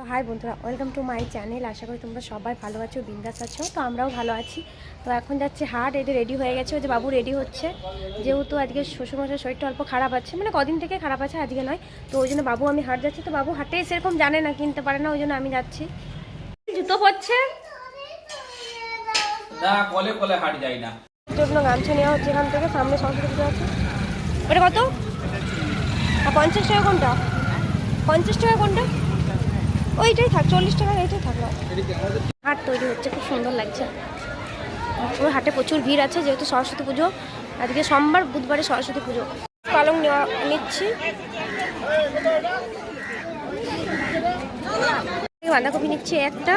তো হাই বন্ধুরা welcome to my channel আশা করি তোমরা সবাই ভালো আছো বিন্দাস আছো। তো আমরাও ভালো আছি। তো এখন যাচ্ছে হাট এটা রেডি হয়ে গেছে ওই যে বাবু রেডি হচ্ছে। যেহেতু আজকে শ্বশুরমশার শরীরটা অল্প খারাপ আছে মানে কদিন থেকে খারাপ আছে আজকে নয়। তো ওই জন্য বাবু আমি হাট যাচ্ছি তো বাবু হাটে সেরকম জানে না কিনতে পারে না ওই জন্য আমি যাচ্ছি। জুতো পরছে? না কলে কলে হাট যাই না। জন্য গামছা নেওয়া হচ্ছে এখান থেকে সামনে সরস্বতী পুজো আছে। ওটা কত? পঞ্চাশ টাকা কোনটা? পঞ্চাশ টাকা কোনটা? ওইটাই থাক, চল্লিশ টাকা এইটাই থাকল হাট তৈরি হচ্ছে, খুব সুন্দর লাগছে। ওই হাটে প্রচুর ভিড় আছে, যেহেতু সরস্বতী পুজো। আজকে সোমবার, বুধবারে সরস্বতী পুজো। পালং নেওয়া নিচ্ছি। বাঁধাকপি নিচ্ছি একটা।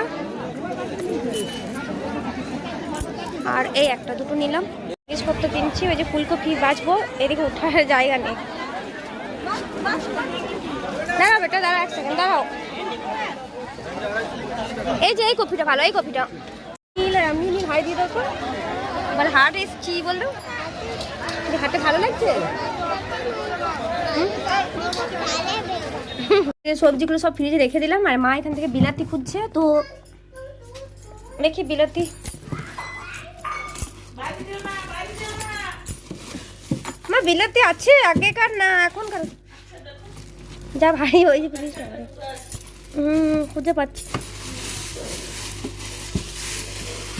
আর এই একটা দুটো নিলাম। জিনিসপত্র কিনছি, ওই যে ফুলকপি বাঁচবো, এদিকে উঠার জায়গা নেই। দাঁড়াও বেটা দাঁড়া এক সেকেন্ড দাঁড়াও। এই যে এই কপিটা ভালো এই কপিটা আমি নীল হাই দিয়ে তো এবার হাট এসছি বলল? যে হাটে ভালো লাগছে? সবজিগুলো সব ফ্রিজে রেখে দিলাম আর মা এখান থেকে বিলাতি খুঁজছে তো দেখি বিলাতি। মা বিলাতি আছে আগেকার না এখনকার? যা ভাই ওই প্লিজ হুম খুঁজে পাচ্ছি।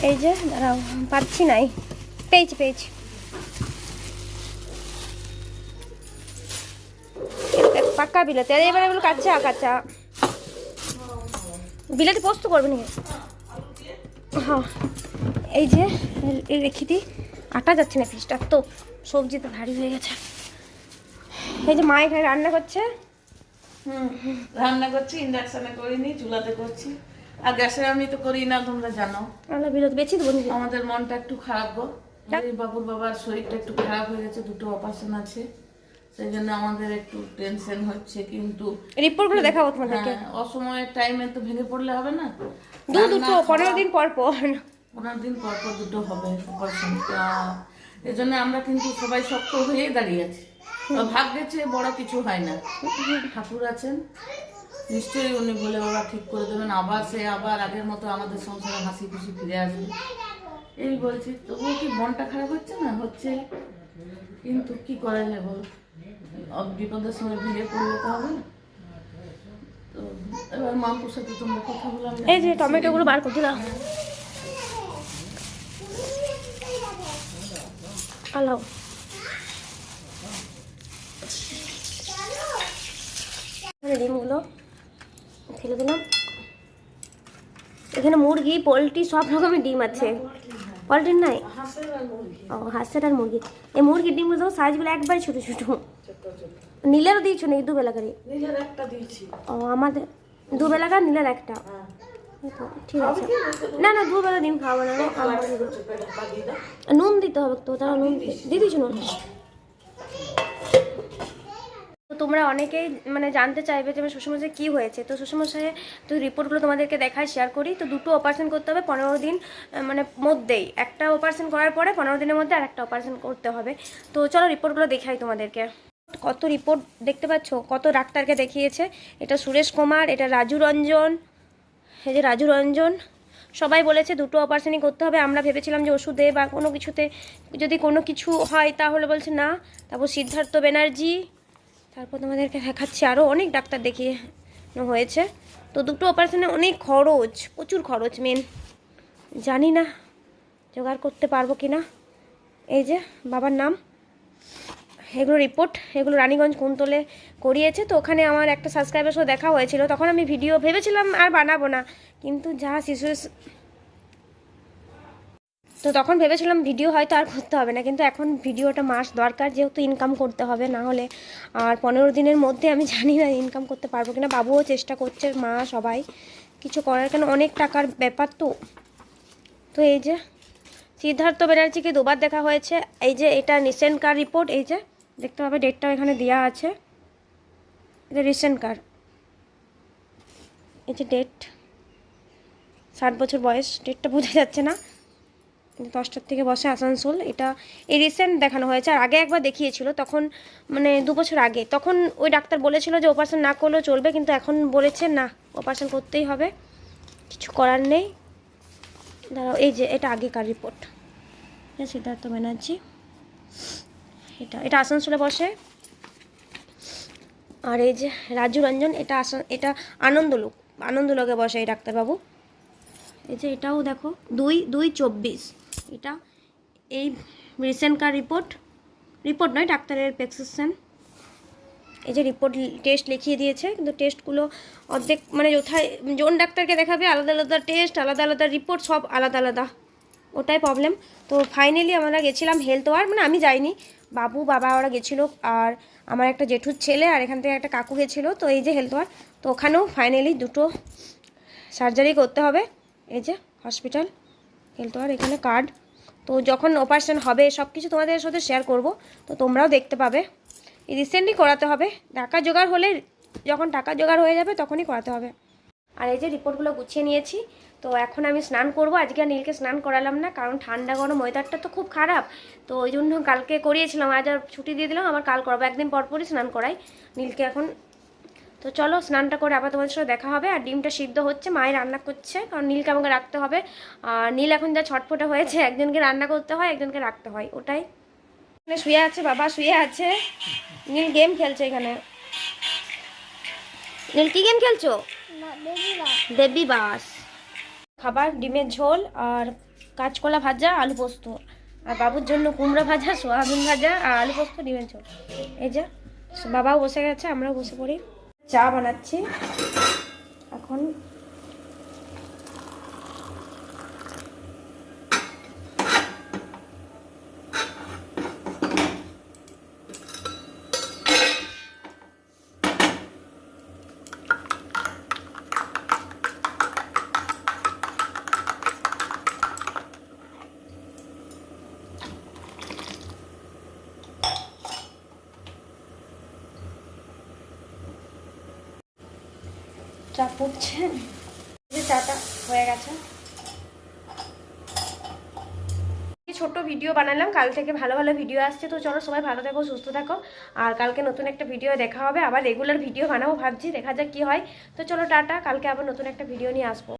এই যে, দাঁড়াও, পাচ্ছি নাই। পেয়েছি পেয়েছি। পাক্কা বিলাতি। আর এবার এগুলো কাঁচা কাঁচা। বিলাতি পোস্ত করবে নাকি? হ্যাঁ। এই যে রেখে দিই। আটা যাচ্ছে না ফিসটা তো সবজি তো ভারী হয়ে গেছে। এই যে মা এখানে রান্না করছে। রান্না করছি ইন্ডাকশনে করিনি চুলাতে করছি। আর গ্যাসে আমি তো করি না তোমরা জানো। আল্লাহ বিরত বেছি দেবো আমাদের মনটা একটু খারাপ গো। বাবুর বাবার শরীরটা একটু খারাপ হয়ে গেছে দুটো অপারেশন আছে। সেই জন্য আমাদের একটু টেনশন হচ্ছে কিন্তু রিপোর্টগুলো দেখাবো তোমাদেরকে। হ্যাঁ, অসময়ের টাইমে তো ভেঙে পড়লে হবে না। দু দুটো পনেরো দিন পর পর। পনেরো দিন পর পর দুটো হবে অপারেশন এই জন্য আমরা কিন্তু সবাই শক্ত হয়ে দাঁড়িয়ে আছি। ভাগ্যের চেয়ে বড় কিছু হয় না। ঠাকুর আছেন। নিশ্চয়ই উনি বলে ওরা ঠিক করে দেবেন। আবার সে আবার আগের মতো আমাদের সংসারে হাসি খুশি ফিরে আসবে। এই বলছি তবুও কি মনটা খারাপ হচ্ছে না? হচ্ছে। কিন্তু কি করা যায় বল বিপদের সময় ভেঙে পড়লে তো হবে না। তো এবার মামপুর সাথে তোমরা কথা বললাম এই যে টমেটোগুলো বার করে দিলাম আলাও। ডিমগুলো ফেলে দিলাম। এখানে মুরগি পোলট্রি সব রকমের ডিম আছে। পোলট্রির নাই? ও হাঁসের আর মুরগি। এই মুরগির ডিমগুলো তো সাইজগুলো একবারে ছোটো ছোটো। নীলেরও দিয়েছ নাকি দুবেলা করে? ও আমাদের দুবেলাকার নীলের একটা। ঠিক আছে। না না দুবেলা ডিম খাব না। নুন দিতে হবে তো তারা নুন দিয়ে দিয়েছ নুন? তোমরা অনেকেই মানে জানতে চাইবে যে আমার শ্বশুরমশাই কী হয়েছে। তো শ্বশুরমশাই তো রিপোর্টগুলো তোমাদেরকে দেখায় শেয়ার করি। তো দুটো অপারেশন করতে হবে পনেরো দিন মানে মধ্যেই। একটা অপারেশন করার পরে পনেরো দিনের মধ্যে আর একটা অপারেশন করতে হবে। তো চলো রিপোর্টগুলো দেখাই তোমাদেরকে। কত রিপোর্ট দেখতে পাচ্ছ? কত ডাক্তারকে দেখিয়েছে? এটা সুরেশ কুমার, এটা রাজু রঞ্জন। এই যে রাজু রঞ্জন, সবাই বলেছে দুটো অপারেশনই করতে হবে। আমরা ভেবেছিলাম যে ওষুধে বা কোনো কিছুতে যদি কোনো কিছু হয় তাহলে বলছে না। তারপর সিদ্ধার্থ ব্যানার্জি তারপর তোমাদেরকে দেখাচ্ছি আরও অনেক ডাক্তার দেখিয়ে হয়েছে। তো দুটো অপারেশনে অনেক খরচ, প্রচুর খরচ মেন জানি না জোগাড় করতে পারব কি না এই যে বাবার নাম, এগুলো রিপোর্ট এগুলো রানীগঞ্জ কুন্তলে করিয়েছে। তো ওখানে আমার একটা সাবস্ক্রাইবার সাথে দেখা হয়েছিল, তখন আমি ভিডিও ভেবেছিলাম আর বানাবো না। কিন্তু যা শিশু তো তখন ভেবেছিলাম ভিডিও হয়তো আর করতে হবে না, কিন্তু এখন ভিডিওটা মাস দরকার যেহেতু ইনকাম করতে হবে, না হলে আর পনেরো দিনের মধ্যে আমি জানি না ইনকাম করতে পারব কিনা, বাবুও চেষ্টা করছে, মা সবাই কিছু করার, কেন অনেক টাকার ব্যাপার তো। তো এই যে সিদ্ধার্থ ব্যানার্জিকে দুবার দেখা হয়েছে, এই যে এটা রিসেন্ট কার রিপোর্ট এই যে দেখতে পাবে ডেটটাও এখানে দেওয়া আছে। এটা রিসেন্ট কার। এই যে ডেট ষাট বছর বয়স ডেটটা বোঝা যাচ্ছে না। দশটার থেকে বসে আসানসোল। এটা এই রিসেন্ট দেখানো হয়েছে। আর আগে একবার দেখিয়েছিল, তখন মানে দু বছর আগে। তখন ওই ডাক্তার বলেছিল যে অপারেশন না করলেও চলবে, কিন্তু এখন বলেছে না অপারেশন করতেই হবে। কিছু করার নেই। দাঁড়াও, এই যে এটা আগেকার রিপোর্ট সিদ্ধার্থ ব্যানার্জি এটা এটা আসানসোলে বসে। আর এই যে রাজু রঞ্জন, এটা আসান এটা আনন্দলোক, আনন্দলোকে বসে এই ডাক্তারবাবু। এই যে এটাও দেখো, দুই দুই চব্বিশ। এটা এই রিসেন্টকার রিপোর্ট রিপোর্ট নয়, ডাক্তারের প্রেসক্রিপশন এই যে রিপোর্ট টেস্ট লিখিয়ে দিয়েছে, কিন্তু টেস্টগুলো অর্ধেক মানে কোথায় জন ডাক্তারকে দেখাবে? আলাদা আলাদা টেস্ট আলাদা আলাদা রিপোর্ট সব আলাদা আলাদা। ওটাই প্রবলেম তো ফাইনালি আমরা গেছিলাম হেলথ ওয়ার মানে আমি যাইনি। বাবু, বাবা ওরা গেছিল, আর আমার একটা জেঠুর ছেলে আর এখান থেকে একটা কাকু গেছিল। তো এই যে হেলথ ওয়ার তো ওখানেও ফাইনালি দুটো সার্জারি করতে হবে। এই যে হসপিটাল হেলথ আর এখানে কার্ড তো যখন অপারেশন হবে সব কিছু তোমাদের সাথে শেয়ার করব। তো তোমরাও দেখতে পাবে। রিসেন্টলি করাতে হবে। টাকা জোগাড় হলে যখন টাকা জোগাড় হয়ে যাবে, তখনই করাতে হবে। আর এই যে রিপোর্টগুলো গুছিয়ে নিয়েছি, তো এখন আমি স্নান করব। আজকে আর নীলকে স্নান করালাম না, কারণ ঠান্ডা, গরম ওয়েদারটা তো খুব খারাপ। তো ওই জন্য কালকে করিয়েছিলাম, আজ আর ছুটি দিয়ে দিলাম আমার কাল করাবো। একদিন পরপরই স্নান করাই। নীলকে এখন তো চলো স্নানটা করে আবার তোমাদের সাথে দেখা হবে আর ডিমটা সিদ্ধ হচ্ছে মায়ের রান্না করছে কারণ নীলকে আমাকে রাখতে হবে। আর নীল এখন যা ছটফটে হয়েছে একজনকে রান্না করতে হয় একজনকে রাখতে হয় ওটাই। এখানে শুয়ে আছে বাবা শুয়ে আছে। নীল গেম খেলছে এখানে। নীল কি গেম খেলছো? দেবী বাস। খাবার ডিমের ঝোল আর কাঁচকলা ভাজা আলু পোস্ত। আর বাবুর জন্য কুমড়ো ভাজা সোয়াবিন ভাজা আর আলু পোস্ত ডিমের ঝোল। এই যে বাবাও বসে গেছে আমরাও বসে পড়ি। চা বানাচ্ছি। এখন চা ফুটছে যে চাটা হয়ে গেছে। ছোট ভিডিও বানালাম, কাল থেকে ভালো ভালো ভিডিও আসছে, তো চলো সবাই ভালো থাকো, সুস্থ থাকো। আর কালকে নতুন একটা ভিডিও দেখা হবে, আবার রেগুলার ভিডিও বানাবো ভাবছি, দেখা যাক কি হয়। তো চলো টাটা, কালকে আবার নতুন একটা ভিডিও নিয়ে আসব।